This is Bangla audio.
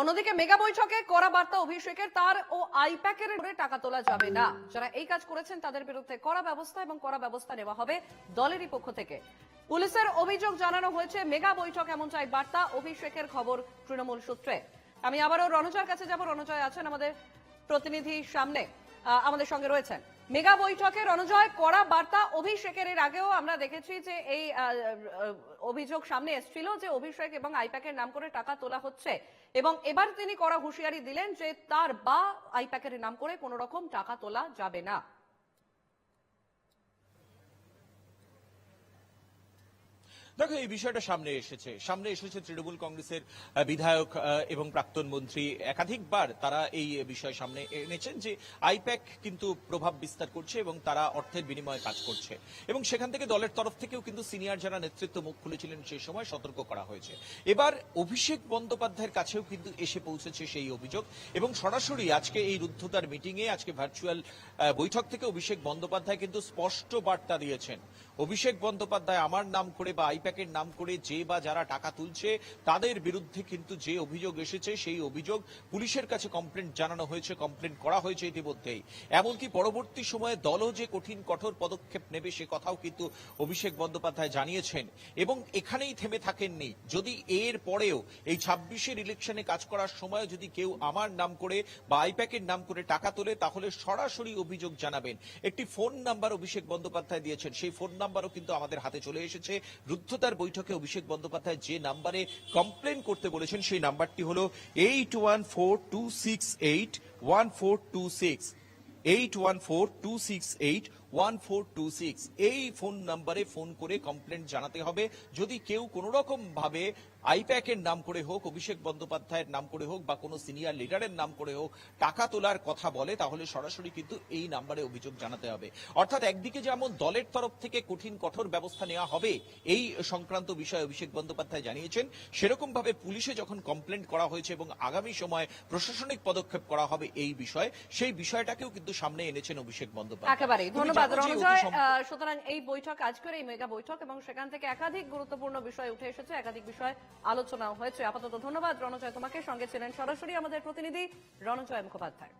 অন্যদিকে মেগা বৈঠকে করা বার্তা অভিষেকের, তার ও আইপ্যাকের করে টাকা তোলা যাবে না। যারা এই কাজ করেছেন, তাদের বিরুদ্ধে কড়া ব্যবস্থা এবং কড়া ব্যবস্থা নেওয়া হবে দলেরই পক্ষ থেকে। পুলিশের অভিযোগ জানানো হয়েছে, মেগা বৈঠক এমন চাই বার্তা অভিষেকের খবর তৃণমূল সূত্রে। আমি আবারও রণজয়ের কাছে যাব। রণজয় আছেন আমাদের প্রতিনিধি সামনে। আমাদের সঙ্গে রয়েছেন মেগা বৈঠকে রণজয় কড়া বার্তা অভিষেকের। এর আগেও আমরা দেখেছি যে এই অভিযোগ সামনে এসেছিল যে অভিষেক এবং আইপ্যাকের নাম করে টাকা তোলা হচ্ছে এবং এবার তিনি কড়া হুঁশিয়ারি দিলেন যে তার বা আইপ্যাকের নাম করে কোনো রকম টাকা তোলা যাবে না। দেখো, এই বিষয়টা সামনে এসেছে। সামনে এসেছে তৃণমূল কংগ্রেসের বিধায়ক এবং প্রাক্তন মন্ত্রী একাধিকবার তারা এই বিষয় সামনে এনেছেন যে আইপ্যাক কিন্তু প্রভাব বিস্তার করছে এবং তারা অর্থের বিনিময়ে কাজ করছে। এবং সেখান থেকে দলের তরফ থেকেও কিন্তু সিনিয়র যারা নেতৃত্ব মুখ খুলেছিলেন সেই সময় সতর্ক করা হয়েছে। এবার অভিষেক বন্দ্যোপাধ্যায়ের কাছেও কিন্তু এসে পৌঁছেছে সেই অভিযোগ। এবং সরাসরি আজকে এই রুদ্ধতার মিটিংয়ে, আজকে ভার্চুয়াল বৈঠক থেকে অভিষেক বন্দ্যোপাধ্যায় কিন্তু স্পষ্ট বার্তা দিয়েছেন। অভিষেক বন্দ্যোপাধ্যায়, আমার নাম করে বা আইপ্যাকের নাম করে যে বা যারা টাকা তুলছে, তাদের বিরুদ্ধে কিন্তু যে অভিযোগ এসেছে, সেই অভিযোগ পুলিশের কাছে কমপ্লেন জানানো হয়েছে কমপ্লেন করা হয়েছে ইতিমধ্যেই। এমনকি পরবর্তী সময়ে দলও যে কঠিন, কঠোর পদক্ষেপ নেবে, সে কথাও কিন্তু অভিষেক বন্দ্যোপাধ্যায় জানিয়েছেন। এবং এখানেই থেমে থাকেননি। যদি এর পরেও এই ছাব্বিশের ইলেকশনে কাজ করার সময় যদি কেউ আমার নাম করে বা আইপ্যাকের নাম করে টাকা তোলে, তাহলে সরাসরি অভিযোগ জানাবেন। একটি ফোন নাম্বার অভিষেক বন্দ্যোপাধ্যায় দিয়েছেন। সেই ফোন নাম্বারও কিন্তু আমাদের হাতে চলে এসেছে। রুদ্ধতার বৈঠকে অভিষেক বন্দ্যোপাধ্যায় যে নাম্বারে কমপ্লেন করতে বলেছেন, সেই নাম্বারটি হল eight one four two six eight one four two six eight one four two six eight এই ফোন নাম্বারে ফোন করে কমপ্লেন জানাতে হবে। যদি কেউ কোনো রকম ভাবে আইপ্যাকের নাম করে হোক, অভিষেক বন্দ্যোপাধ্যায়ের নাম করে হোক বা কোনো সিনিয়র লিডারের নাম করে হোক, টাকা তোলার কথা বলে, তাহলে সরাসরি কিন্তু এই নাম্বারে অভিযোগ জানাতে হবে। অর্থাৎ একদিকে যেমন দলের তরফ থেকে কঠিন, কঠোর ব্যবস্থা নেওয়া হবে, এই সংক্রান্ত বিষয়ে অভিষেক বন্দ্যোপাধ্যায় জানিয়েছেন সেরকম ভাবে পুলিশে যখন কমপ্লেন করা হয়েছে এবং আগামী সময় প্রশাসনিক পদক্ষেপ করা হবে এই বিষয়ে, সেই বিষয়টাকেও কিন্তু সামনে এনেছেন অভিষেক বন্দ্যোপাধ্যায়। তুমি ধন্যবাদ রণজয় সুতরাং এই বৈঠক আজকের এই মেগা বৈঠক এবং সেখান থেকে একাধিক গুরুত্বপূর্ণ বিষয় উঠে এসেছে একাধিক বিষয় আলোচনাও হয়েছে। আপাতত ধন্যবাদ রণজয় তোমাকে। সঙ্গে ছিলেন সরাসরি আমাদের প্রতিনিধি রণজয় মুখোপাধ্যায়।